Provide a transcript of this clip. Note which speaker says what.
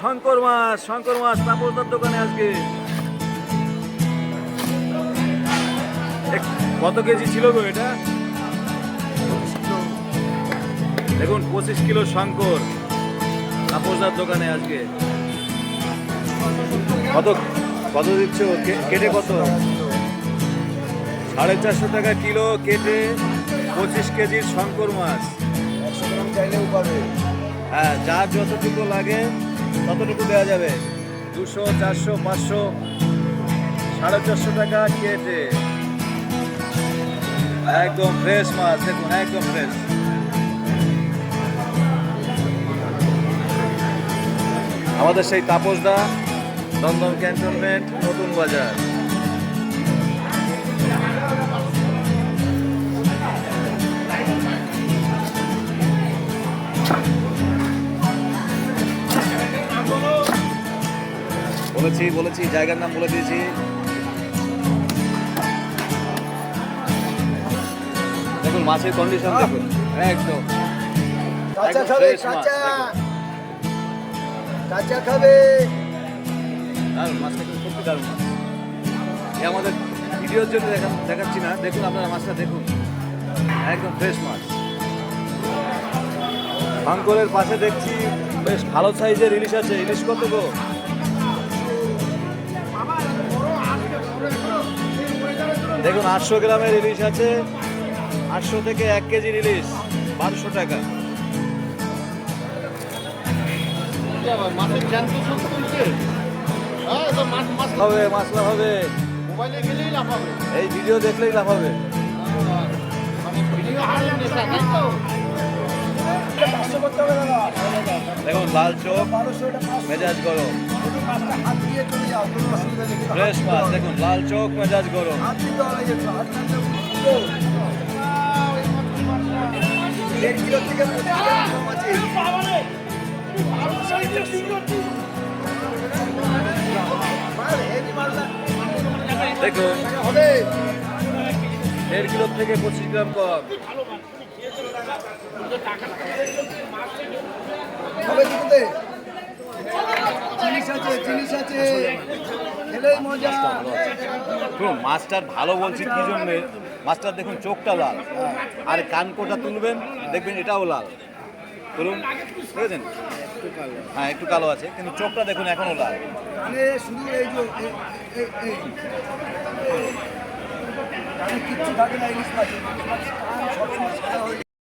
Speaker 1: শঙ্কর মাছ শঙ্কর মাছ তাপসদার দোকানে আজকে। কত কেজি ছিল গো এটা? দেখুন পঁচিশ কিলো শঙ্কর তাপসদার দোকানে আজকে। কত কত দিচ্ছ কেটে কত? সাড়ে চারশো টাকা কিলো কেটে পঁচিশ কেজির শঙ্কর মাছ।
Speaker 2: চাইলেও পাবে।
Speaker 1: হ্যাঁ যার যতটুকু লাগে ততটুকু দেওয়া যাবে? দুশো, চারশো, পাঁচশো, সাড়ে চারশো টাকা কেটে। একদম ফ্রেশ মাছ, দেখুন, একদম ফ্রেশ আমাদের সেই তাপসদা দমদম ক্যান্টনমেন্ট, নতুন বাজার। বলেছি বলেছি জায়গার নাম বলে দিয়েছি। দেখুন মাছের কন্ডিশন দেখুন। একদম।
Speaker 2: কাঁচা খাবে
Speaker 1: মাছ,
Speaker 2: কাঁচা কাঁচা খাবে।
Speaker 1: দারুণ মাছটা কিন্তু সত্যি দারুণ এ আমাদের ভিডিওর জন্য দেখা দেখাচ্ছি না। দেখুন আপনারা মাছটা দেখুন। একদম ফ্রেশ মাছ। শঙ্করের পাশে দেখছি বেশ ভালো সাইজের ইলিশ আছে। ইলিশ কত গো? দেখুন আটশো গ্রামের ইলিশ আছে। আটশো থেকে এক কেজির ইলিশ বারোশো টাকা। হবে মাছলা হবে। এই ভিডিও দেখলেই লাভ হবে। দেখুন লাল চোখ মেজাজ গরম। ফ্রেশ মাছ দেখুন লাল চোখ মেজাজ গরম। দেখুন দেড় কিলো থেকে পঁচিশ গ্রাম কম।
Speaker 2: হবে জিনিস আছে জিনিস আছে খেলেই মজা
Speaker 1: শুনুন মাছটার ভালো বলছি কি জন্য মাছটার দেখুন চোখটা লাল আর কান কানকোটা তুলবেন দেখবেন এটাও লাল তুলুন বুঝেছেন হ্যাঁ একটু কালো আছে কিন্তু চোখটা দেখুন এখনও লাল
Speaker 2: মানে শুধু এই যে এই এই এই কানে কিচ্ছু থাকে না ইলিশ মাছ